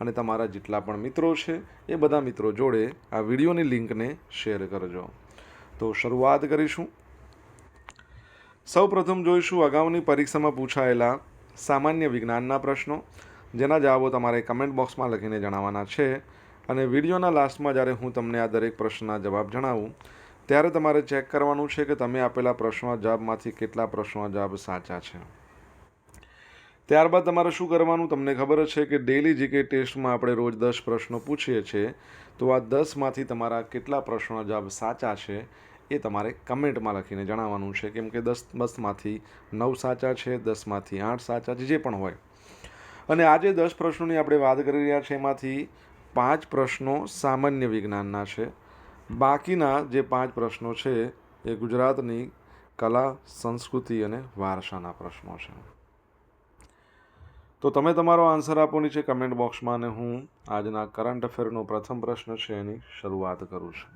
અને તમારા જેટલા પણ મિત્રો છે, એ બધા મિત્રો જોડે આ વિડીયોની લિંકને શેર કરજો. તો શરૂઆત કરીશું. સૌપ્રથમ જોઈશું અગાઉની પરીક્ષામાં પૂછાયેલા સામાન્ય વિજ્ઞાનના પ્રશ્નો, જેના જવાબો તમારે કમેન્ટ બોક્સમાં લખીને જણાવવાના છે, અને વિડીયોના લાસ્ટમાં જ્યારે હું તમને આ દરેક પ્રશ્નના જવાબ જણાવું, ત્યારે તમારે ચેક કરવાનું છે કે તમે આપેલા પ્રશ્નો જવાબમાંથી કેટલા પ્રશ્નો જવાબ સાચા છે. ત્યારબાદ તમારે શું કરવાનું? તમને ખબર છે કે ડેલી જીકે ટેસ્ટમાં આપણે રોજ દસ પ્રશ્નો પૂછીએ છીએ, તો આ દસમાંથી તમારા કેટલા પ્રશ્નો જવાબ સાચા છે એ તમારે કમેન્ટમાં લખીને જણાવવાનું છે. કેમ કે દસ દસમાંથી નવ સાચા છે, દસમાંથી આઠ સાચા છે, જે પણ હોય. અને આજે દસ પ્રશ્નોની આપણે વાત કરી રહ્યા છીએ, એમાંથી પાંચ પ્રશ્નો સામાન્ય વિજ્ઞાનના છે. બાકીના જે પાંચ પ્રશ્નો છે એ ગુજરાતની કલા, સંસ્કૃતિ અને વારસાના પ્રશ્નો છે. તો તમે તમારો આન્સર આપો નીચે કમેન્ટ બોક્સમાં અને હું આજના કરંટ અફેરનો પ્રથમ પ્રશ્ન છે એની શરૂઆત કરું છું.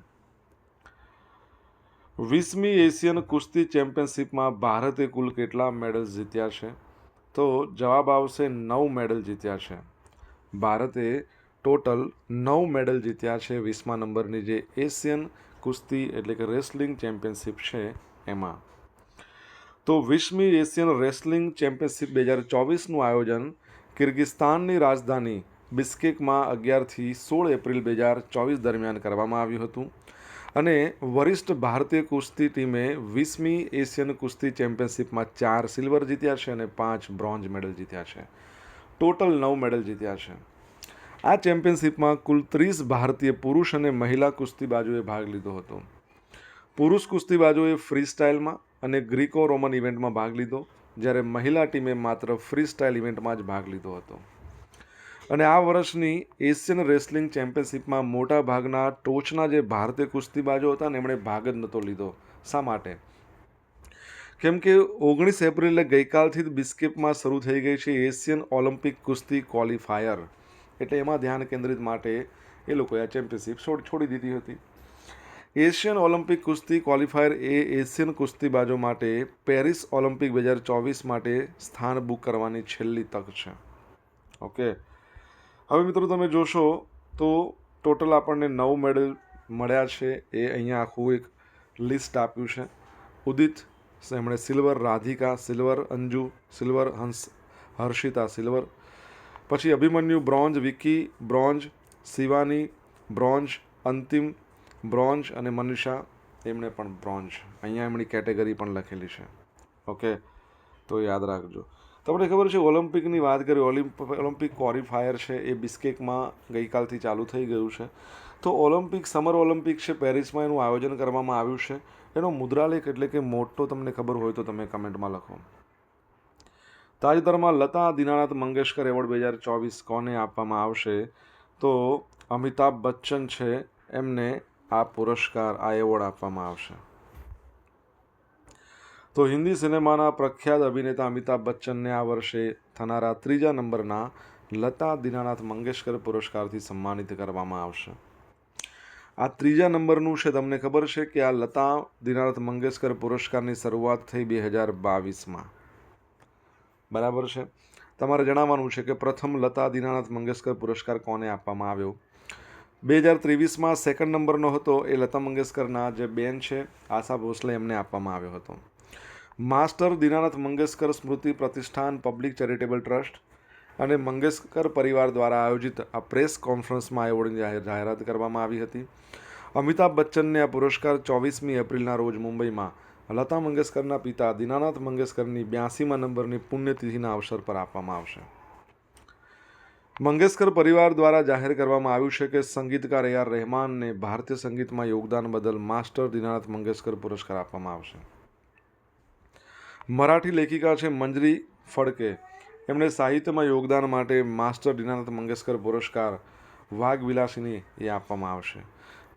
વીસમી એશિયન કુસ્તી ચેમ્પિયનશિપમાં ભારતે કુલ કેટલા મેડલ જીત્યા છે? તો જવાબ આવશે નવ મેડલ જીત્યા છે. ભારતે ટોટલ નવ મેડલ જીત્યા છે વીસમા નંબરની જે એશિયન કુસ્તી એટલે કે રેસલિંગ ચેમ્પિયનશિપ છે એમાં. તો વીસમી એશિયન રેસલિંગ ચેમ્પિયનશિપ બે હજાર ચોવીસનું આયોજન કિર્ગિસ્તાનની રાજધાની બિસ્કેકમાં અગિયારથી સોળ એપ્રિલ બે હજાર ચોવીસ દરમિયાન કરવામાં આવ્યું હતું. અને વરિષ્ઠ ભારતીય કુસ્તી ટીમે વીસમી એશિયન કુસ્તી ચેમ્પિયનશિપમાં ચાર સિલ્વર જીત્યા છે અને પાંચ બ્રોન્ઝ મેડલ જીત્યા છે. ટોટલ નવ મેડલ જીત્યા છે. આ ચેમ્પિયનશિપમાં કુલ ત્રીસ ભારતીય પુરુષ અને મહિલા કુસ્તીબાજોએ ભાગ લીધો હતો. પુરુષ કુસ્તીબાજોએ ફ્રી સ્ટાઇલમાં અને ગ્રીકો રોમન ઇવેન્ટમાં ભાગ લીધો, જ્યારે મહિલા ટીમે માત્ર ફ્રી સ્ટાઇલ ઇવેન્ટમાં જ ભાગ લીધો હતો. અને આ વર્ષની એશિયન રેસલિંગ ચેમ્પિયનશિપમાં મોટા ભાગના ટોચના જે ભારતીય કુસ્તીબાજો હતા ને એમણે ભાગ જ નહોતો લીધો. શા માટે? કેમ કે ઓગણીસ એપ્રિલે ગઈકાલથી જ બિસ્કેપમાં શરૂ થઈ ગઈ છે એશિયન ઓલિમ્પિક કુસ્તી ક્વોલિફાયર. એટલે એમાં ધ્યાન કેન્દ્રિત માટે એ લોકોએ આ ચેમ્પિયનશિપ છોડ દીધી હતી. એશિયન ઓલિમ્પિક કુસ્તી ક્વોલિફાયર એ એશિયન કુસ્તીબાજો માટે પેરિસ ઓલિમ્પિક બે હજાર ચોવીસ માટે સ્થાન બુક કરવાની છેલ્લી તક છે. ઓકે? હવે મિત્રો તમે જોશો તો ટોટલ આપણને નવ મેડલ મળ્યા છે. એ અહીંયા આખું એક લિસ્ટ આપ્યું છે. ઉદિત, એમણે silver, Radhika silver, Anju silver, Hans, Harshita silver. પછી Abhimanyu bronze Vicky bronze Shivani bronze Antim bronze અને મનીષા એમણે પણ બ્રોન્ઝ અહીંયા એમની કેટેગરી પણ લખેલી છે. ઓકે? તો યાદ રાખજો. તમને ખબર છે, ઓલિમ્પિકની વાત કરી ઓલિમ્પ, ઓલિમ્પિક ક્વોલિફાયર છે, એ બિસ્કેકમાં ગઈકાલથી ચાલુ થઈ ગયું છે. તો ઓલિમ્પિક, સમર ઓલિમ્પિક છે, પેરિસમાં એનું આયોજન કરવામાં આવ્યું છે. એનો મુદ્રાલેખ એટલે કે મોટો તમને ખબર હોય તો તમે કમેન્ટમાં લખો. તાજેતરમાં લતા દિનાનાથ મંગેશકર એવોર્ડ બે હજાર ચોવીસ કોને આપવામાં આવશે? તો અમિતાભ બચ્ચન છે, એમને આ પુરસ્કાર, આ એવોર્ડ આપવામાં આવશે. તો હિન્દી સિનેમાના પ્રખ્યાત અભિનેતા અમિતાભ બચ્ચનને આ વર્ષે થનારા ત્રીજા નંબરના લતા દિનાનાથ મંગેશકર પુરસ્કારથી સન્માનિત કરવામાં આવશે. આ ત્રીજા નંબરનું છે, તમને ખબર છે કે આ લતા દિનાનાથ મંગેશકર પુરસ્કારની શરૂઆત થઈ બે હજાર બાવીસમાં. બરાબર છે? તમારે જણાવવાનું છે કે પ્રથમ લતા દિનાનાથ મંગેશકર પુરસ્કાર કોને આપવામાં આવ્યો? બે હજાર ત્રેવીસમાં સેકન્ડ નંબરનો હતો એ લતા મંગેશકરના જે બેન છે, આશા ભોસલે એમને આપવામાં આવ્યો હતો. માસ્ટર દીનાનાથ મંગેશકર સ્મૃતિ પ્રતિષ્ઠાન પબ્લિક ચેરિટેબલ ટ્રસ્ટ અને મંગેશકર પરિવાર દ્વારા આયોજિત આ પ્રેસ કોન્ફરન્સમાં એવોર્ડની જાહેરાત કરવામાં આવી હતી. અમિતાભ બચ્ચનને આ પુરસ્કાર ચોવીસમી એપ્રિલના રોજ મુંબઈમાં લતા મંગેશકરના પિતા દીનાનાથ મંગેશકરની બ્યાસીમાં નંબરની પુણ્યતિથિના અવસર પર આપવામાં આવશે. મંગેશકર પરિવાર દ્વારા જાહેર કરવામાં આવ્યું છે કે સંગીતકાર એ આર રહેમાનને ભારતીય સંગીતમાં યોગદાન બદલ માસ્ટર દિનાનાથ મંગેશકર પુરસ્કાર આપવામાં આવશે. મરાઠી લેખિકા છે મંજરી ફડકે. એમણે સાહિત્યમાં યોગદાન માટે માસ્ટર દીનાનાથ મંગેશકર પુરસ્કાર વાઘવિલાસીની એ આપવામાં આવશે.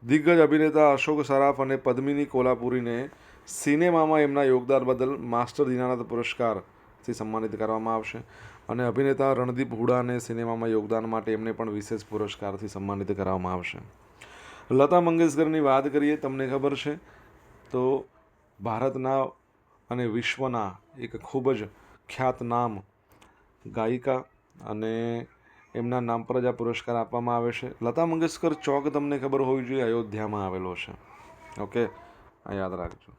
દિગ્ગજ અભિનેતા અશોક સરાફ અને પદ્મિની કોલ્હાપુરીને સિનેમામાં એમના યોગદાન બદલ માસ્ટર દીનાનાથ પુરસ્કારથી સન્માનિત કરવામાં આવશે. અને અભિનેતા રણદીપ હુડાને સિનેમામાં યોગદાન માટે એમને પણ વિશેષ પુરસ્કારથી સન્માનિત કરવામાં આવશે. લતા મંગેશકરની વાત કરીએ, તમને ખબર છે? તો ભારતના અને વિશ્વના એક ખૂબ જ ખ્યાત નામ ગાયિકા અને એમના નામ પર જ આ પુરસ્કાર આપવામાં આવે છે. લતા મંગેશકર ચોક તમને ખબર હોવી જોઈએ, અયોધ્યામાં આવેલો છે. ઓકે, આ યાદ રાખજો.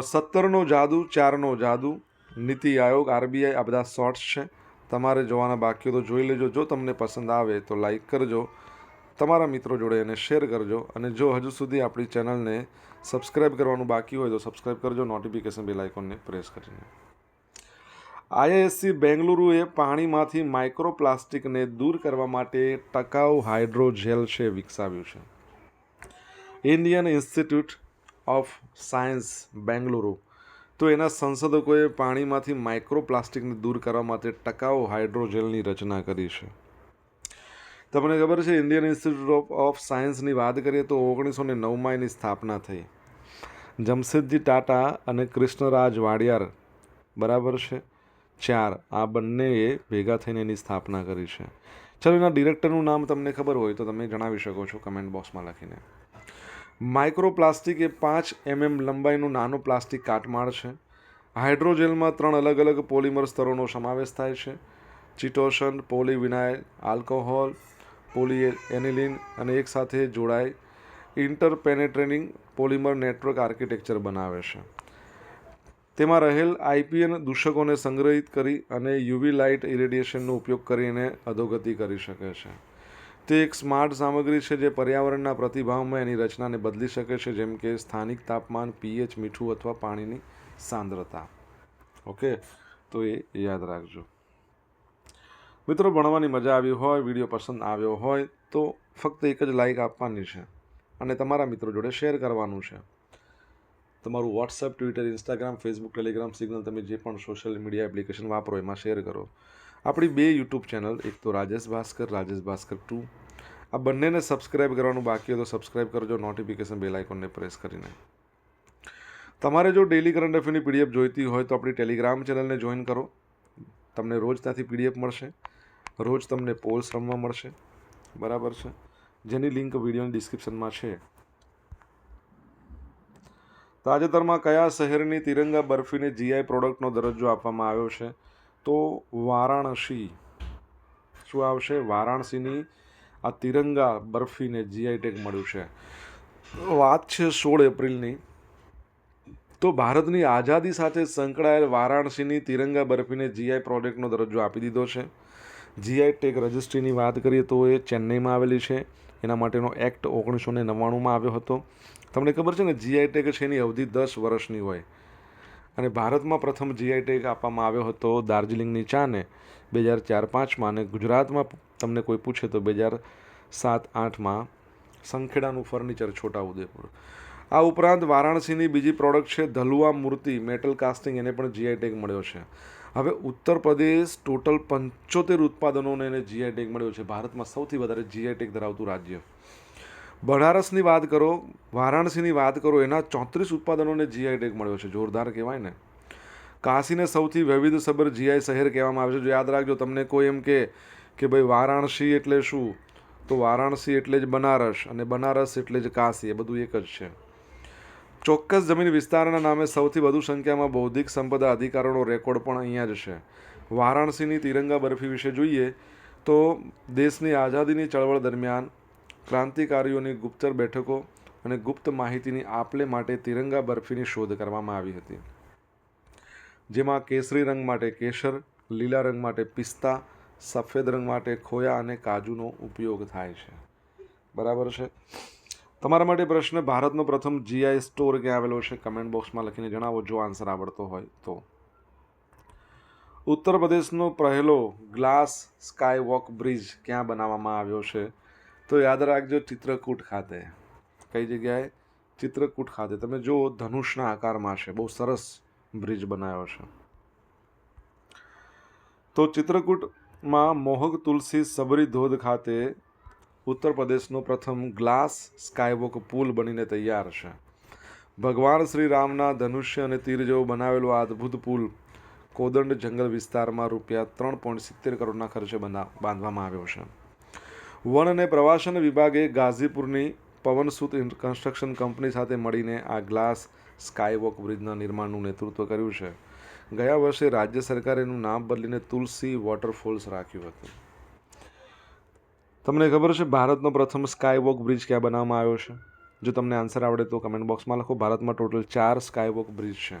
સત્તરનો જાદુ, ચારનો જાદુ નીતિ આયોગ, આરબીઆઈ, આ બધા શોર્ટ્સ છે. તમારે જોવાના બાકી તો જોઈ લેજો. જો તમને પસંદ આવે તો લાઈક કરજો. તમારા મિત્રો જોડે એને શેર કરજો. અને જો હજુ સુધી આપણી ચેનલને સબસ્ક્રાઈબ કરવાનું બાકી હોય તો સબસ્ક્રાઈબ કરજો. નોટિફિકેશન બેલ આઇકોનને પ્રેસ કરીને. આઈઆઈએસસી બેંગલુરુએ પાણીમાંથી માઇક્રોપ્લાસ્ટિકને દૂર કરવા માટે ટકાઉ હાઇડ્રોજેલ છે વિકસાવ્યું છે. Indian Institute of Science Bengaluru તો એના સંશોધકોએ પાણીમાંથી માઇક્રોપ્લાસ્ટિકને દૂર કરવા માટે ટકાઉ હાઇડ્રોજેલની રચના કરી છે. તમને ખબર છે, ઇન્ડિયન ઇન્સ્ટિટ્યૂટ ઓફ ઓફ સાયન્સની વાત કરીએ તો ઓગણીસો ને નવમાં એની સ્થાપના થઈ. જમશેદજી ટાટા અને કૃષ્ણરાજ વાડિયાર, બરાબર છે? ચાર. આ બંનેએ ભેગા થઈને એની સ્થાપના કરી છે. ચલો એના ડિરેક્ટરનું નામ તમને ખબર હોય તો તમે જણાવી શકો છો કમેન્ટ બોક્સમાં લખીને. માઇક્રોપ્લાસ્ટિક એ પાંચ એમએમ લંબાઈનું નાનું પ્લાસ્ટિક કાટમાળ છે. હાઇડ્રોજેલમાં ત્રણ અલગ અલગ પોલિમર સ્તરોનો સમાવેશ થાય છે. Chitosan, polyvinyl, alcohol poly aniline અને એકસાથે જોડાય ઇન્ટરપેનેટ્રેનિંગ પોલિમર નેટવર્ક આર્કિટેક્ચર બનાવે છે. તેમાં રહેલ આઈપીએન દૂષકોને સંગ્રહિત કરી અને યુવી લાઇટ ઇરેડિયેશનનો ઉપયોગ કરીને અધોગતિ કરી શકે છે. તે એક સ્માર્ટ સામગ્રી છે જે પર્યાવરણના પ્રતિભાવમાં એની રચનાને બદલી શકે છે, જેમ કે સ્થાનિક તાપમાન, પીએચ, મીઠું અથવા પાણીની સાંદ્રતા. ઓકે? તો એ યાદ રાખજો. મિત્રો, ભણવાની મજા આવી હોય, વીડિયો પસંદ આવ્યો હોય, તો ફક્ત એક જ લાઇક આપવાની છે અને તમારા મિત્રો જોડે શેર કરવાનું છે. તમારું WhatsApp Twitter Instagram Facebook Telegram Signal તમે જે પણ સોશિયલ મીડિયા એપ્લિકેશન વાપરો, એમાં શેર કરો. આપણી બે યુટ્યુબ ચેનલ એક તો રાજેશ ભાસ્કર રાજેશ ભાસ્કર ટુ. આ બંનેને સબસ્ક્રાઇબ કરવાનું બાકી હોય તો સબસ્ક્રાઇબ કરજો નોટિફિકેશન બેલ આઇકોનને પ્રેસ કરીને. તમારે જો ડેલી કરંટ અફેરની પીડીએફ જોઈતી હોય તો આપણી ટેલિગ્રામ ચેનલને જોઈન કરો. તમને રોજ ત્યાંથી પીડીએફ મળશે. રોજ તમને પોલ્સ રમવા મળશે. બરાબર છે? જેની લિંક વિડીયોની ડિસ્ક્રિપ્શનમાં છે. તાજેતરમાં કયા શહેરની તિરંગા બરફીને જીઆઈ પ્રોડક્ટનો દરજ્જો આપવામાં આવ્યો છે? તો વારાણસી. શું આવશે? વારાણસીની આ તિરંગા બરફીને જીઆઈ ટેગ મળ્યું છે. વાત છે સોળ એપ્રિલની. તો ભારતની આઝાદી સાથે સંકળાયેલ વારાણસીની તિરંગા બરફીને જીઆઈ પ્રોજેક્ટનો દરજ્જો આપી દીધો છે. જીઆઈ ટેગ રજિસ્ટ્રીની વાત કરીએ તો એ ચેન્નઈમાં આવેલી છે. એના માટેનો એક્ટ ઓગણીસો ને નવ્વાણુંમાં આવ્યો હતો. તમને ખબર છે ને જીઆઈ ટેગ છે એની અવધિ દસ વર્ષની હોય. અને ભારતમાં પ્રથમ જીઆઈ ટેગ આપવામાં આવ્યો હતો દાર્જિલિંગની ચાને. બે હજાર ચાર પાંચમાં અને ગુજરાતમાં તમને કોઈ પૂછે તો બે હજાર સાત આઠમાં સંખેડાનું ફર્નિચર છોટાઉદેપુર. આ ઉપરાંત વારાણસીની બીજી પ્રોડક્ટ છે ધલુઆ મૂર્તિ, મેટલ કાસ્ટિંગ, એને પણ જીઆઈ ટેગ મળ્યો છે. હવે ઉત્તર પ્રદેશ ટોટલ પંચોતેર ઉત્પાદનોને એને જીઆઈ ટેગ મળ્યો છે. ભારતમાં સૌથી વધારે જીઆઈ ટેગ ધરાવતું રાજ્ય. બનારસની વાત કરો, વારાણસીની વાત કરો, એના ચોત્રીસ ઉત્પાદનોને જીઆઈ ટેગ મળ્યો છે, જોરદાર કહેવાય ને. કાશીને સૌથી વૈવિધ્યસભર જીઆઈ શહેર કહેવામાં આવે છે. જો યાદ રાખજો, તમને કોઈ એમ કે કે ભાઈ વારાણસી એટલે શું? તો વારાણસી એટલે જ બનારસ અને બનારસ એટલે જ કાશી, એ બધું એક જ છે. ચોક્કસ જમીન વિસ્તારના નામે સૌથી વધુ સંખ્યામાં બૌદ્ધિક સંપદા અધિકારોનો રેકોર્ડ પણ અહીંયા જ છે. વારાણસીની તિરંગા બરફી વિશે જોઈએ તો દેશની આઝાદીની ચળવળ દરમિયાન ક્રાંતિકારીઓની ગુપ્તર બેઠકો અને ગુપ્ત માહિતીની આપલે માટે તિરંગા બરફીની શોધ કરવામાં આવી હતી. જેમાં કેસરી રંગ માટે કેસર, લીલા રંગ માટે પિસ્તા, સફેદ રંગ માટે ખોયા અને કાજુનો ઉપયોગ થાય છે. બરાબર છે? તમારા માટે પ્રશ્ન ભારતનો પ્રથમ જીઆઈ સ્ટોર ક્યાં આવેલો છે? કમેન્ટ બોક્સમાં લખીને જણાવો જો આન્સર આવડતો હોય તો. ઉત્તર પ્રદેશનો પહેલો ગ્લાસ સ્કાય વોક બ્રિજ ક્યાં બનાવવામાં આવ્યો છે? તો યાદ રાખજો, ચિત્રકૂટ ખાતે. કઈ જગ્યાએ? ચિત્રકૂટ ખાતે. તમે જો ધનુષના આકારમાં છે. બહુ સરસ બ્રિજ બનાવ્યો છે. તો ચિત્રકૂટમાં મોહક તુલસી સબરી ધોધ ખાતે ઉત્તર પ્રદેશનો પ્રથમ ગ્લાસ સ્કાયવોક પુલ બનીને તૈયાર છે. ભગવાન શ્રી રામના ધનુષ્ય અને તીર જેવો બનાવેલો આ અદ્ભુત પુલ કોદંડ જંગલ વિસ્તારમાં રૂપિયા ત્રણ પોઈન્ટ સિત્તેર કરોડના ખર્ચે બાંધવામાં આવ્યો છે. વન અને પ્રવાસન વિભાગે ગાઝીપુરની પવનસુત કન્સ્ટ્રક્શન કંપની સાથે મળીને આ ગ્લાસ સ્કાયવોક બ્રિજના નિર્માણનું નેતૃત્વ કર્યું છે. ગયા વર્ષે રાજ્ય સરકારે એનું નામ બદલીને તુલસી વોટરફોલ્સ રાખ્યું હતું. તમને ખબર છે ભારતનો પ્રથમ સ્કાયવોક બ્રિજ ક્યાં બનાવવામાં આવ્યો છે? જો તમને આન્સર આવડે તો કમેન્ટ બોક્સમાં લખો. ભારતમાં ટોટલ ચાર સ્કાયવોક બ્રિજ છે.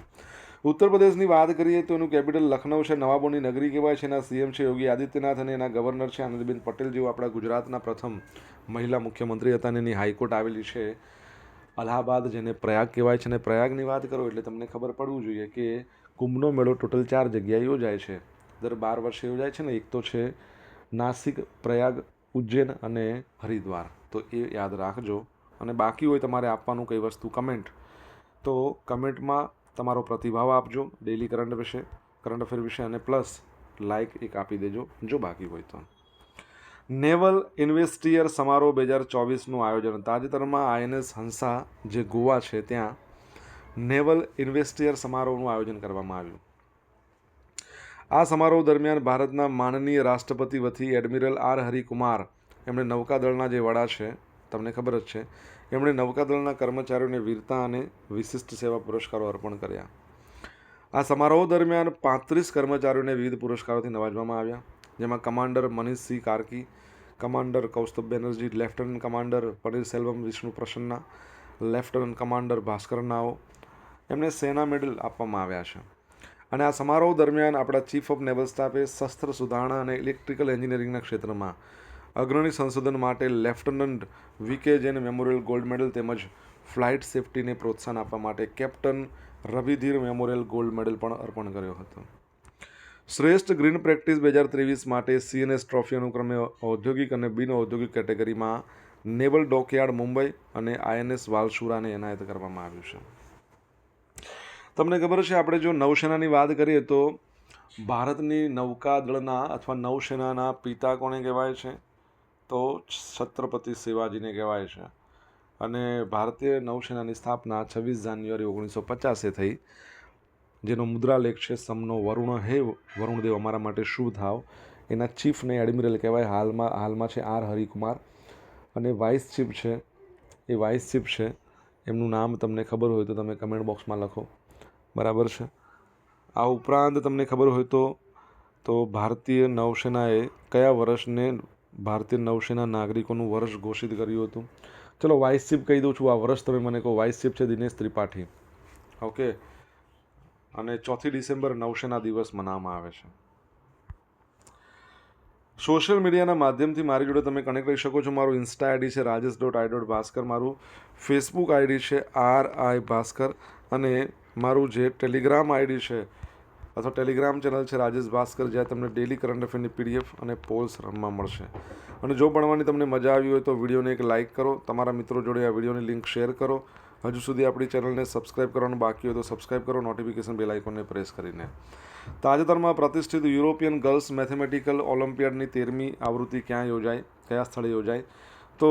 ઉત્તર પ્રદેશની વાત કરીએ તો એનું કેપિટલ લખનઉ છે. નવાબોની નગરી કહેવાય છે. એના સીએમ છે યોગી આદિત્યનાથ અને એના ગવર્નર છે આનંદબેન પટેલ જેઓ આપણા ગુજરાતના પ્રથમ મહિલા મુખ્યમંત્રી હતા અને એની હાઈકોર્ટ આવેલી છે અલ્હાબાદ, જેને પ્રયાગ કહેવાય છે. અને પ્રયાગની વાત કરો એટલે તમને ખબર પડવું જોઈએ કે કુંભનો મેળો ટોટલ ચાર જગ્યાએ યોજાય છે. દર બાર વર્ષે યોજાય છે ને એક તો છે નાસિક, પ્રયાગ, ઉજ્જૈન અને હરિદ્વાર. તો એ યાદ રાખજો. અને બાકી હોય તમારે આપવાનું કઈ વસ્તુ કમેન્ટ તો કમેન્ટમાં તમારો પ્રતિભાવ આપજો ડેલી કરંટ વિશે કરંટ અફેર વિશે અને પ્લસ લાઇક એક આપી દેજો જો બાકી હોય તો. નેવલ ઇન્વેસ્ટિયર સમારોહ બે હજાર ચોવીસનું આયોજન તાજેતરમાં આઈએનએસ હંસા જે ગોવા છે ત્યાં નેવલ ઇન્વેસ્ટિયર સમારોહનું આયોજન કરવામાં આવ્યું. આ સમારોહ દરમિયાન ભારતના માનનીય રાષ્ટ્રપતિ વતી એડમિરલ આર હરિકુમાર, એમણે નૌકાદળના જે વડા છે, તમને ખબર જ છે એમણે નૌકાદળના કર્મચારીઓને વીરતા અને વિશિષ્ટ સેવા પુરસ્કારો અર્પણ કર્યા. આ સમારોહ દરમિયાન પાંત્રીસ કર્મચારીઓને વિવિધ પુરસ્કારોથી નવાજવામાં આવ્યા, જેમાં commander Manish Singh Karki, commander Kaustubh Banerjee, lieutenant commander Panneerselvam Vishnu Prasanna, lieutenant commander Bhaskar Rao, એમને સેના મેડલ આપવામાં આવ્યા છે. અને આ સમારોહ દરમિયાન આપણા ચીફ ઓફ નેવલ સ્ટાફે શસ્ત્ર સુધારણા અને ઇલેક્ટ્રિકલ એન્જિનિયરિંગના ક્ષેત્રમાં અગ્રણી સંશોધન માટે lieutenant VK Jain memorial gold medal તેમજ ફ્લાઇટ સેફટીને પ્રોત્સાહન આપવા માટે captain Ravidhir memorial gold medal પણ અર્પણ કર્યો હતો. શ્રેષ્ઠ ગ્રીન પ્રેક્ટિસ બે હજાર ત્રેવીસ માટે સીએનએસ ટ્રોફી અનુક્રમે ઔદ્યોગિક અને બિન ઔદ્યોગિક કેટેગરીમાં નેવલ ડોકયાર્ડ મુંબઈ અને આઈએનએસ વાલસુરાને એનાયત કરવામાં આવ્યું છે. તમને ખબર છે, આપણે જો નૌસેનાની વાત કરીએ તો ભારતની નૌકાદળના અથવા નૌસેનાના પિતા કોને કહેવાય છે? તો છત્રપતિ શિવાજીને કહેવાય છે. અને ભારતીય નૌસેનાની સ્થાપના છવ્વીસ જાન્યુઆરી ઓગણીસો પચાસે થઈ, જેનો મુદ્રાલેખ છે સમનો વરુણ. હે વરુણદેવ અમારા માટે શુભ થાવ. એના ચીફને એડમિરલ કહેવાય. હાલમાં હાલમાં છે આર હરિકુમાર. અને વાઇસ ચીફ છે, એ વાઇસ ચીફ છે. એમનું નામ તમને ખબર હોય તો તમે કમેન્ટ બોક્સમાં લખો. બરાબર છે? આ ઉપરાંત તમને ખબર હોય તો તો ભારતીય નૌસેનાએ કયા વર્ષને ભારતીય નૌસેના નાગરિકોનું વર્ષ ઘોષિત કર્યું હતું. ચલો વાઇસ ચીફ કહી દઉં છું, આ વર્ષ તમે મને કહો વાઇસ ચીફ છે દિનેશ ત્રિપાઠી. ઓકે. અને ચોથી ડિસેમ્બર નૌસેના દિવસ મનાવવામાં આવે છે. સોશિયલ મીડિયાના માધ્યમથી મારી જોડે તમે કનેક્ટ કરી શકો છો. મારું ઇન્સ્ટા આઈડી છે Rajesh dot I dot Bhaskar મારું ફેસબુક આઈડી છે આર આઈ ભાસ્કર અને મારું જે ટેલિગ્રામ આઈડી છે અથવા ટેલિગ્રામ ચેનલ છે રાજેશ ભાસ્કર, જ્યાં તમને ડેલી કરંટ અફેરની પીડીએફ અને પોલ્સ રમવા મળશે. અને જો ભણવાની તમને મજા આવી હોય તો વિડીયોને એક લાઇક કરો, તમારા મિત્રો જોડે આ વિડીયોની લિંક શેર કરો. હજુ સુધી આપણી ચેનલને સબસ્ક્રાઇબ કરવાનું બાકી હોય તો સબસ્ક્રાઇબ કરો નોટિફિકેશન બેલ આઇકોનને પ્રેસ કરીને. તાજેતરમાં પ્રતિષ્ઠિત યુરોપિયન ગર્લ્સ મેથેમેટિકલ ઓલિમ્પિયાડની તેરમી આવૃત્તિ ક્યાં યોજાય? કયા સ્થળે યોજાય? તો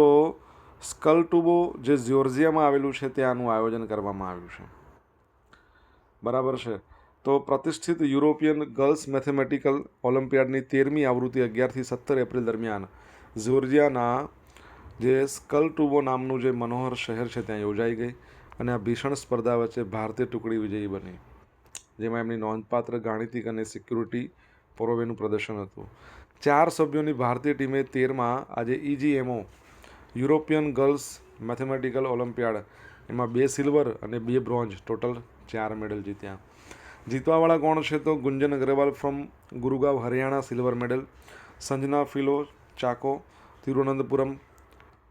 સ્કલટુબો, જે જ્યોર્જિયામાં આવેલું છે, ત્યાંનું આયોજન કરવામાં આવ્યું છે. બરાબર છે. તો પ્રતિષ્ઠિત યુરોપિયન ગર્લ્સ મેથેમેટિકલ ઓલિમ્પિયાડની તેરમી આવૃત્તિ અગિયારથી સત્તર એપ્રિલ દરમિયાન જ્યોર્જિયાના જે સ્કલટુબો નામનું જે મનોહર શહેર છે ત્યાં યોજાઈ ગઈ અને આ ભીષણ સ્પર્ધા વચ્ચે ભારતીય ટુકડી વિજયી બની, જેમાં એમની નોંધપાત્ર ગાણિતિક અને સિક્યુરિટી પરોવેનું પ્રદર્શન હતું. ચાર સભ્યોની ભારતીય ટીમે તેરમાં આજે EGMO European girls mathematical olympiad, એમાં બે સિલ્વર અને બે બ્રોન્ઝ ટોટલ ચાર મેડલ જીત્યા. જીતવાવાળા કોણ છે તો Gunjan Agarwal from Gurgaon, Haryana silver medal Sanjana Filo, Chacko. Thiruvananthapuram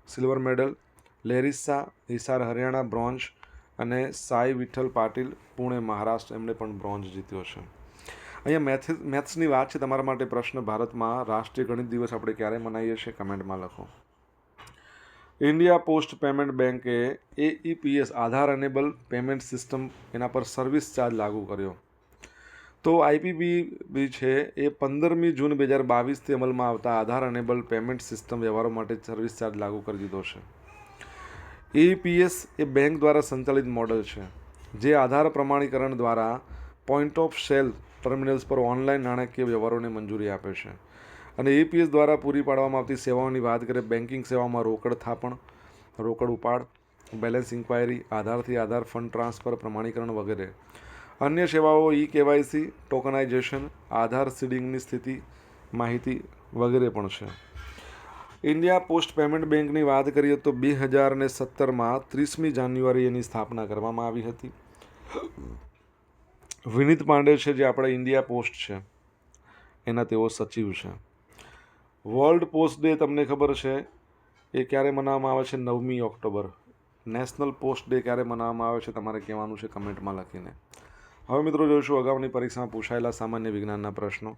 silver medal Larissa Hisar, Haryana bronze અને સાઈ વિઠ્ઠલ પાટીલ, પુણે, મહારાષ્ટ્ર. એમણે પણ બ્રોન્ઝ જીત્યો છે. અહીંયા મેથ, મેથ્સની વાત છે, તમારા માટે પ્રશ્ન. ભારતમાં રાષ્ટ્રીય ગણિત દિવસ આપણે ક્યારે મનાવીએ છીએ? કમેન્ટમાં લખો. ઇન્ડિયા પોસ્ટ પેમેન્ટ બેંકે AEPS Aadhaar enable payment system એના પર સર્વિસ ચાર્જ લાગુ કર્યો. તો આઈપીબી બી છે, એ પંદરમી જૂન બે હજાર બાવીસથી અમલમાં આવતા આધાર એનેબલ પેમેન્ટ સિસ્ટમ વ્યવહારો માટે સર્વિસ ચાર્જ લાગુ કરી દીધો છે. એઈપીએસ એ બેંક દ્વારા સંચાલિત મોડલ છે, જે આધાર પ્રમાણીકરણ દ્વારા પોઈન્ટ ઓફ સેલ ટર્મિનલ્સ પર ઓનલાઈન નાણાકીય વ્યવહારોને મંજૂરી આપે છે. અને એપીએસ દ્વારા પૂરી પાડવામાં આવતી સેવાઓની વાત કરીએ બેન્કિંગ સેવામાં રોકડ થાપણ, રોકડ ઉપાડ, બેલેન્સ ઇન્ક્વાયરી, આધારથી આધાર ફંડ ટ્રાન્સફર, પ્રમાણીકરણ વગેરે. અન્ય સેવાઓ ઈ કેવાયસી ટોકનાઇઝેશન, આધાર સીડિંગની સ્થિતિ, માહિતી વગેરે પણ છે. ઇન્ડિયા પોસ્ટ પેમેન્ટ બેંકની વાત કરીએ તો બે હજાર ને સત્તરમાં ત્રીસમી જાન્યુઆરી એની સ્થાપના કરવામાં આવી હતી. વિનીત પાંડે છે, જે આપણા ઇન્ડિયા પોસ્ટ છે. એના તેઓ સચિવ છે. વર્લ્ડ પોસ્ટ ડે તમને ખબર છે? એ ક્યારે મનાવવામાં આવે છે? નવમી ઓક્ટોબર. નેશનલ પોસ્ટ ડે ક્યારે મનાવવામાં આવે છે? તમારે કહેવાનું છે કમેન્ટમાં લખીને. હવે મિત્રો જોઈશું અગાઉની પરીક્ષામાં પૂછાયેલા સામાન્ય વિજ્ઞાનના પ્રશ્નો.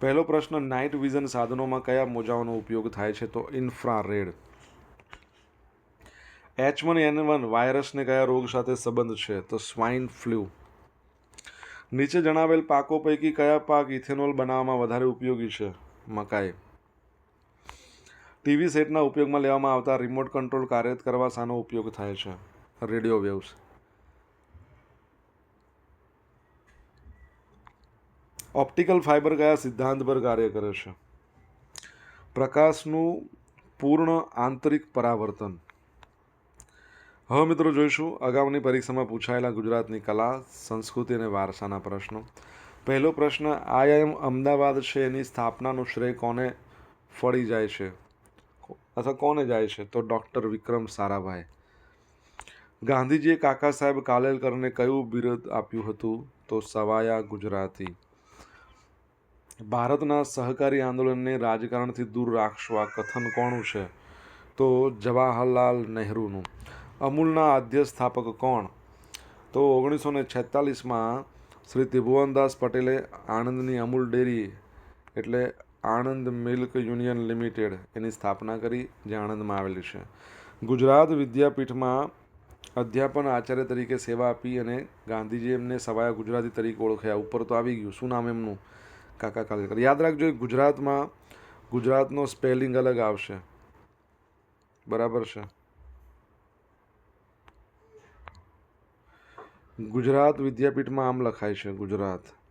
પહેલો પ્રશ્ન, નાઇટ વિઝન સાધનોમાં કયા મોજાઓનો ઉપયોગ થાય છે? તો infrared. H one N one વાયરસને કયા રોગ સાથે સંબંધ છે? તો સ્વાઇન ફ્લૂ. નીચે જણાવેલ પાકો પૈકી કયા પાક ઇથેનોલ બનાવવામાં વધારે ઉપયોગી છે? મકાઈ. ટીવી સેટના ઉપયોગમાં લેવામાં આવતા રિમોટ કંટ્રોલ કાર્ય કરવા શાનો ઉપયોગ થાય છે. Radio waves. ઓપ્ટિકલ ફાઇબર કયા સિદ્ધાંત પર કાર્ય કરે છે? પ્રકાશનું પૂર્ણ આંતરિક પરાવર્તન. હવે મિત્રો, જોઈશું. અગાઉની પરીક્ષામાં પૂછાયેલા ગુજરાતની કલા, સંસ્કૃતિ અને વારસાના પ્રશ્નો. પહેલો પ્રશ્ન આઈઆઈએમ અમદાવાદ છે. એની સ્થાપનાનું શ્રેય કોને ફળી જાય છે? અથવા કોને જાય છે? તો ડૉક્ટર વિક્રમ સારાભાઈ. ગાંધીજીએ કાકા સાહેબ કાલેલકરને કયું બિરુદ આપ્યું હતું? તો સવાયા ગુજરાતી. ભારતના સહકારી આંદોલનને રાજકારણથી દૂર રાખવા કથન કોણું છે? તો જવાહરલાલ નહેરુનું. અમૂલના આદ્ય સ્થાપક કોણ? તો ઓગણીસો ને છેતાલીસમાં શ્રી ત્રિભુવનદાસ પટેલે આણંદની અમૂલ ડેરી એટલે આણંદ મિલ્ક યુનિયન લિમિટેડ એની સ્થાપના કરી, જે આણંદમાં આવેલી છે. ગુજરાત વિદ્યાપીઠમાં અધ્યાપન આચાર્ય તરીકે સેવા આપી અને ગાંધીજી એમને સવાયા ગુજરાતી તરીકે ઓળખ્યા. ઉપર તો આવી ગયું. શું નામ એમનું? કાકા કાલેકર. યાદ રાખજો ગુજરાતમાં ગુજરાતનો સ્પેલિંગ અલગ આવશે. બરાબર છે? ગુજરાત વિદ્યાપીઠમાં આમ લખાય છે, ગુજરાત.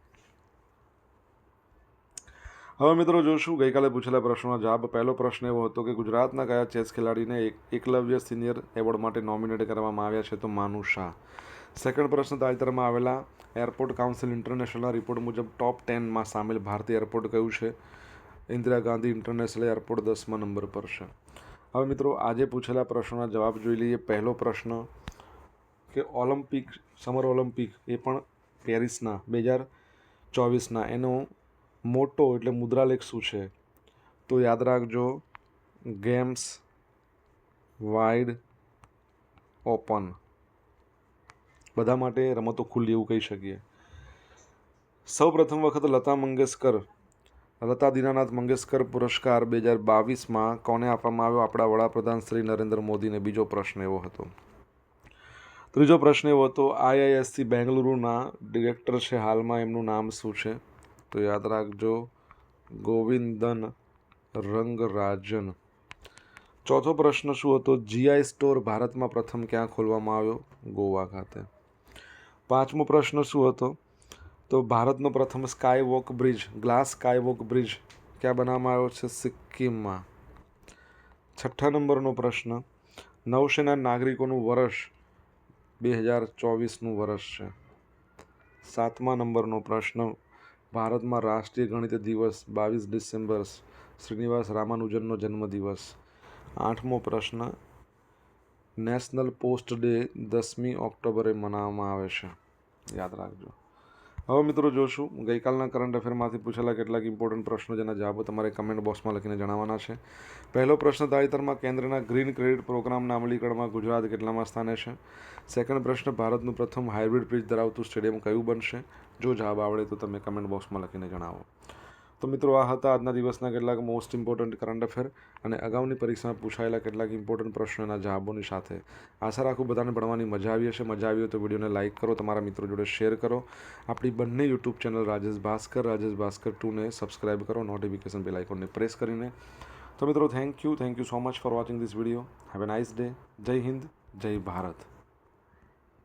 હવે મિત્રો જોશું, ગઈકાલે પૂછેલા પ્રશ્નોના જવાબ. પહેલો પ્રશ્ન એવો હતો કે ગુજરાતના કયા ચેસ ખેલાડીને એક એકલવ્ય સિનિયર એવોર્ડ માટે નોમિનેટ કરવામાં આવ્યા છે તો માનુ શાહ. સેકન્ડ પ્રશ્ન તાજેતરમાં આવેલા, એરપોર્ટ કાઉન્સિલ ઇન્ટરનેશનલના રિપોર્ટ મુજબ ટોપ ટેનમાં સામેલ ભારતીય એરપોર્ટ કયું છે? ઇન્દિરા ગાંધી ઇન્ટરનેશનલ એરપોર્ટ દસમા નંબર પર છે. હવે મિત્રો, આજે પૂછેલા પ્રશ્નોના જવાબ જોઈ લઈએ. પહેલો પ્રશ્ન કે ઓલિમ્પિક, સમર ઓલિમ્પિક એ પણ પેરિસના, બે હજાર ચોવીસના. એનો મોટો એટલે મુદ્રાલેખ શું છે? તો યાદ રાખજો ગેમ્સ વાઇડ ઓપન બધા માટે રમતો ખુલ્લી એવું કહી શકીએ. સૌ પ્રથમ વખત લતા મંગેશકર, લતા દીનાનાથ મંગેશકર પુરસ્કાર બે હજાર બાવીસમાં કોને આપવામાં આવ્યો? આપણા વડાપ્રધાન શ્રી નરેન્દ્ર મોદીને. બીજો પ્રશ્ન એવો હતો. ત્રીજો પ્રશ્ન એવો હતો, આઈઆઈએસસી બેંગલુરુના ડિરેક્ટર છે. હાલમાં એમનું નામ શું છે? તો યાદ રાખજો, ગોવિંદન રંગરાજન. ચોથો પ્રશ્ન શું હતો? જીઆઈ સ્ટોર ભારતમાં પ્રથમ ક્યાં ખોલવામાં આવ્યો? ગોવા ખાતે. પાંચમો પ્રશ્ન શું હતો? તો ભારતનો પ્રથમ sky walk bridge, glass sky walk bridge ક્યાં બનાવવામાં આવ્યો છે? સિક્કિમમાં. છઠ્ઠા નંબરનો પ્રશ્ન, નૌસેના નાગરિકોનું વર્ષ બે હજાર ચોવીસનું વર્ષ છે. સાતમા નંબરનો પ્રશ્ન ભારતમાં રાષ્ટ્રીય ગણિત દિવસ બાવીસ ડિસેમ્બર શ્રીનિવાસ રામાનુજનનો જન્મદિવસ. આઠમો પ્રશ્ન, નેશનલ પોસ્ટ ડે દસમી ઓક્ટોબરે મનાવવામાં આવે છે. યાદ રાખજો. હવે મિત્રો જોશું, ગઈકાલના કરંટ અફેરમાંથી પૂછેલા કેટલાક ઇમ્પોર્ટન્ટ પ્રશ્નો જેના જવાબો તમારે કમેન્ટ બોક્સમાં લખીને જણાવવાના છે. પહેલો પ્રશ્ન, તાજેતરમાં કેન્દ્રના ગ્રીન ક્રેડિટ પ્રોગ્રામના અમલીકરણમાં ગુજરાત કેટલામાં સ્થાને છે? સેકન્ડ પ્રશ્ન, ભારતનું પ્રથમ હાઇબ્રિડ પિચ ધરાવતું સ્ટેડિયમ કયું બનશે? જો જવાબ આવડે તો તમે કમેન્ટ બોક્સમાં લખીને જણાવો. તો મિત્રો આ હતા આજના દિવસના કેટલાક મોસ્ટ ઇમ્પોર્ટન્ટ કરંટ અફેર અને અગાઉની પરીક્ષામાં પૂછાયેલા કેટલાક ઇમ્પોર્ટન્ટ પ્રશ્નોના જવાબોની સાથે. આશા રાખું બધાને ભણવાની મજા આવી હશે. મજા આવી હોય તો વિડીયોને લાઇક કરો, તમારા મિત્રો જોડે શેર કરો. આપણી બંને યુટ્યુબ ચેનલ રાજેશ ભાસ્કર રાજેશ ભાસ્કર ટુને સબસ્ક્રાઇબ કરો નોટિફિકેશન બેલ આઇકોનને પ્રેસ કરીને. તો મિત્રો thank you thank you so much for watching this video have a nice day Jai Hind, Jai Bharat.